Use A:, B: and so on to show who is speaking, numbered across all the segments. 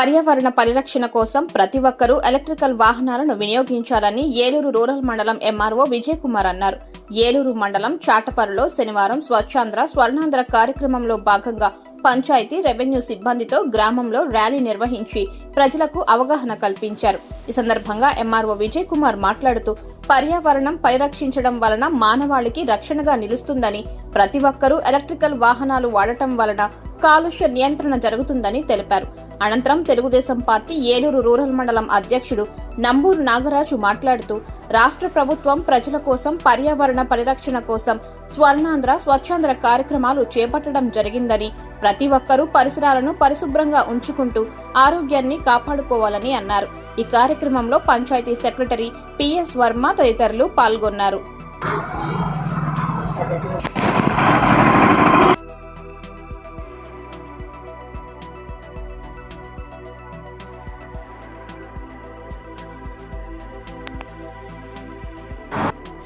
A: పర్యావరణ పరిరక్షణ కోసం ప్రతి ఒక్కరూ ఎలక్ట్రికల్ వాహనాలను వినియోగించాలని ఏలూరు రూరల్ మండలం ఎంఆర్ఓ విజయ్ కుమార్ అన్నారు. ఏలూరు మండలం చాటపరులో శనివారం స్వచ్ఛాంధ్ర స్వర్ణాంధ్ర కార్యక్రమంలో భాగంగా పంచాయతీ రెవెన్యూ సిబ్బందితో గ్రామంలో ర్యాలీ నిర్వహించి ప్రజలకు అవగాహన కల్పించారు. ఈ సందర్భంగా ఎంఆర్ఓ విజయ్ కుమార్ మాట్లాడుతూ పర్యావరణం పరిరక్షించడం వలన మానవాళికి రక్షణగా నిలుస్తుందని ప్రతి ఒక్కరూ ఎలక్ట్రికల్ వాహనాలు వాడటం వలన కాలుష్య నియంత్రణ జరుగుతుందని తెలిపారు. అనంతరం తెలుగుదేశం పార్టీ ఏలూరు రూరల్ మండలం అధ్యక్షుడు నంబూరు నాగరాజు మాట్లాడుతూ రాష్ట్ర ప్రభుత్వం ప్రజల కోసం పర్యావరణ పరిరక్షణ కోసం స్వర్ణాంధ్ర స్వచ్ఛాంధ్ర కార్యక్రమాలు చేపట్టడం జరిగిందని ప్రతి ఒక్కరూ పరిసరాలను పరిశుభ్రంగా ఉంచుకుంటూ ఆరోగ్యాన్ని కాపాడుకోవాలని అన్నారు. ఈ కార్యక్రమంలో పంచాయతీ సెక్రటరీ పిఎస్ వర్మ తదితరులు పాల్గొన్నారు.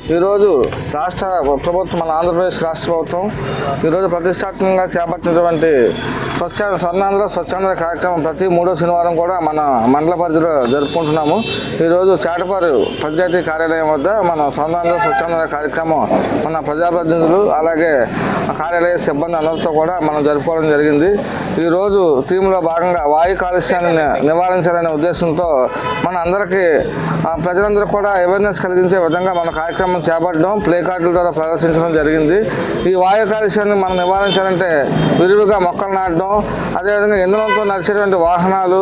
B: ఈరోజు రాష్ట్ర ప్రభుత్వం మన ఆంధ్రప్రదేశ్ రాష్ట్ర ప్రభుత్వం ఈరోజు ప్రతిష్టాత్మకంగా చేపట్టినటువంటి స్వచ్ఛ స్వర్ణాంధ్ర స్వచ్ఛాంధ్ర కార్యక్రమం ప్రతి మూడో శనివారం కూడా మన మండల పరిధిలో జరుపుకుంటున్నాము. ఈరోజు చాటపారు పంచాయతీ కార్యాలయం వద్ద మన స్వర్ణాంధ్ర స్వచ్ఛాంధ్ర కార్యక్రమం మన ప్రజాప్రతినిధులు అలాగే కార్యాలయ సిబ్బంది అందరితో కూడా మనం జరుపుకోవడం జరిగింది. ఈరోజు థీమ్లో భాగంగా వాయు కాలుష్యాన్ని నివారించాలనే ఉద్దేశంతో మన అందరికీ ప్రజలందరూ కూడా అవేర్నెస్ కలిగించే విధంగా మన కార్యక్రమం చేపట్టడం ప్లే కార్డుల ద్వారా ప్రదర్శించడం జరిగింది. ఈ వాయు కాలుష్యాన్ని మనం నివారించాలంటే విరివిగా మొక్కలు నాటడం అదేవిధంగా ఇంధనంతో నడిచేటువంటి వాహనాలు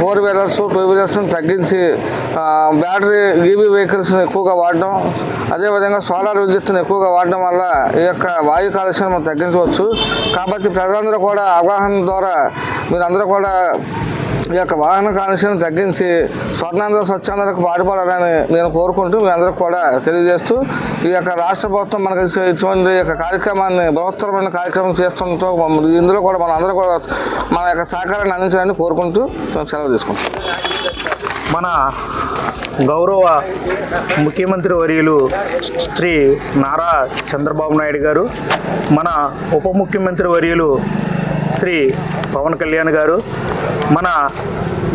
B: ఫోర్ వీలర్స్ టూ వీలర్స్ని తగ్గించి బ్యాటరీ ఈవీ వెహికల్స్ని ఎక్కువగా వాడడం అదేవిధంగా సోలార్ విద్యుత్తును ఎక్కువగా వాడడం వల్ల ఈ యొక్క వాయు కాలుష్యం మనం తగ్గించవచ్చు. కాబట్టి ప్రజలందరూ కూడా అవగాహన ద్వారా మీరందరూ కూడా ఈ యొక్క వాహన కాలుష్యాన్ని తగ్గించి స్వర్ణాంధ్ర స్వచ్ఛాంధ్రకు పాటుపడాలని నేను కోరుకుంటూ మీ అందరికి కూడా తెలియజేస్తూ ఈ యొక్క రాష్ట్ర ప్రభుత్వం మనకి ఇటువంటి యొక్క కార్యక్రమాన్ని బృహత్తరమైన కార్యక్రమం చేస్తుండటం ఇందులో కూడా మన అందరూ కూడా మన యొక్క సహకారాన్ని అందించాలని కోరుకుంటూ సెలవు తీసుకుంటాం
C: మన గౌరవ ముఖ్యమంత్రి వర్యులు శ్రీ నారా చంద్రబాబు నాయుడు గారు మన ఉప ముఖ్యమంత్రి వర్యులు శ్రీ పవన్ కళ్యాణ్ గారు మన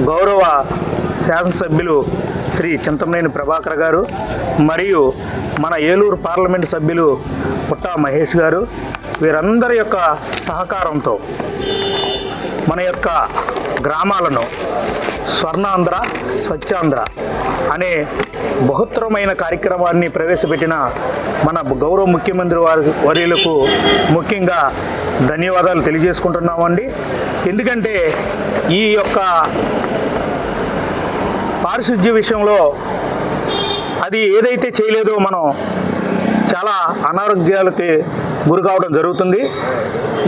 C: గౌరవ శాసనసభ్యులు శ్రీ చింతమనేని ప్రభాకర్ గారు మరియు మన ఏలూరు పార్లమెంటు సభ్యులు పుట్టా మహేష్ గారు వీరందరి యొక్క సహకారంతో మన యొక్క గ్రామాలను స్వర్ణాంధ్ర స్వచ్ఛాంధ్ర అనే బహుత్తరమైన కార్యక్రమాన్ని ప్రవేశపెట్టిన మన గౌరవ ముఖ్యమంత్రి వారి వర్యులకు ముఖ్యంగా ధన్యవాదాలు తెలియజేసుకుంటున్నామండి. ఎందుకంటే ఈ యొక్క పారిశుద్ధ్య విషయంలో అది ఏదైతే చేయలేదో మనం చాలా అనారోగ్యాలకి గురి కావడం జరుగుతుంది.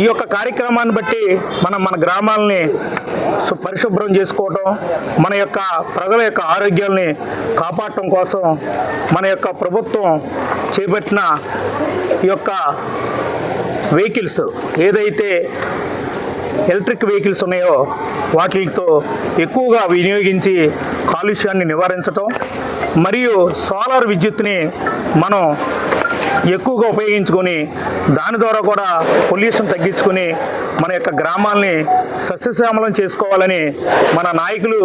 C: ఈ యొక్క కార్యక్రమాన్ని బట్టి మనం మన గ్రామాలని పరిశుభ్రం చేసుకోవటం మన యొక్క ప్రజల యొక్క ఆరోగ్యాల్ని కాపాడటం కోసం మన యొక్క ప్రభుత్వం చేపట్టిన ఈ యొక్క వెహికల్స్ ఏదైతే ఎలక్ట్రిక్ వెహికల్స్ ఉన్నాయో వాటితో ఎక్కువగా వినియోగించి కాలుష్యాన్ని నివారించటం మరియు సోలార్ విద్యుత్ని మనం ఎక్కువగా ఉపయోగించుకొని దాని ద్వారా కూడా పొల్యూషన్ తగ్గించుకొని మన యొక్క గ్రామాల్ని సస్యశ్యామలం చేసుకోవాలని మన నాయకులు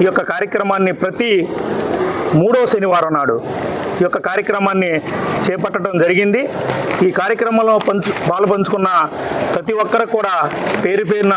C: ఈ యొక్క కార్యక్రమాన్ని ప్రతి మూడో శనివారం నాడు ఈ యొక్క కార్యక్రమాన్ని చేపట్టడం జరిగింది. ఈ కార్యక్రమంలో పంచు పాలు పంచుకున్న ప్రతి ఒక్కరికి కూడా పేరు పేరున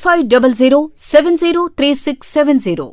D: eight five double zero seven zero three six seven zero.